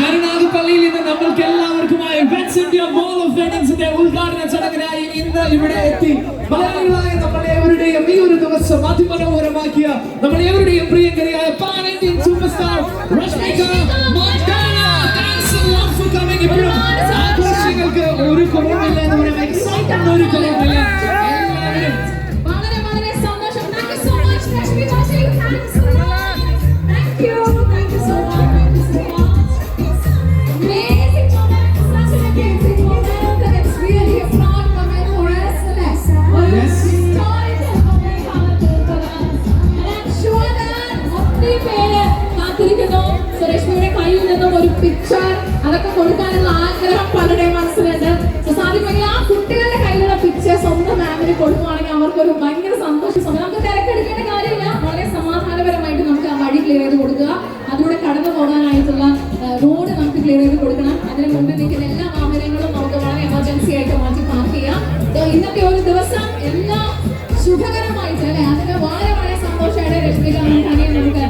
കരുനാഗപ്പള്ളിയിൽ നിന്ന് നമ്മൾക്ക് എല്ലാവർക്കുമായി വെറ്റ്സ് ഇന്ത്യ മോൾ ഓഫ് വെഡിങ്സിന്റെ ഉദ്ഘാടന ചടങ്ങിനായി ഇന്ന് ഇവിടെ എത്തി. മലയാളികളായ നമ്മൾ ഏവരുടെയും ഈ ഒരു ദിവസം അതിമനോഹരമാക്കിയ നമ്മൾ ഏവരുടെയും പ്രിയങ്കരിയായ pan Indian super star Rashmika ഇപ്പോഴും ആഘോഷങ്ങൾക്ക് ഒരു എക്സൈറ്റ്മെന്റ് ഒരു കുറവില്ല പിക്ചർ അതൊക്കെ കൊടുക്കാനുള്ള ആഗ്രഹം പലരുടെയും മനസ്സിലുണ്ട് സാധ്യമെങ്കിൽ ആ കുട്ടികളുടെ കയ്യിലുള്ള പിക്ചർ സ്വന്തം മാമിന് കൊടുക്കുവാണെങ്കിൽ അവർക്കൊരു ഭയങ്കര സന്തോഷം. നമുക്ക് തിരക്കെടുക്കേണ്ട കാര്യമില്ല കൊടുക്കണം. അതിന് മുമ്പിൽ നിൽക്കുന്ന എല്ലാ വാഹനങ്ങളും നമുക്ക് വളരെ എമർജൻസി ആയിട്ട് മാറ്റി പാർക്ക് ചെയ്യാം. ഇന്നത്തെ ഒരു ദിവസം എല്ലാ ശുഭകരമായിട്ട് അല്ലെ? അതിന് വളരെ വളരെ സന്തോഷമായിട്ട് രശ്മിക മന്ദാനിയെ നമുക്ക്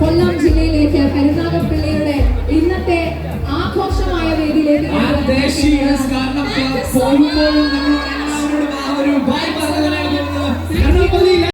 കൊല്ലം ജില്ലയിലേക്ക് കരുനാഗപ്പള്ളിയുടെ ഇന്നത്തെ ആഘോഷമായ വേദിയിലേക്ക്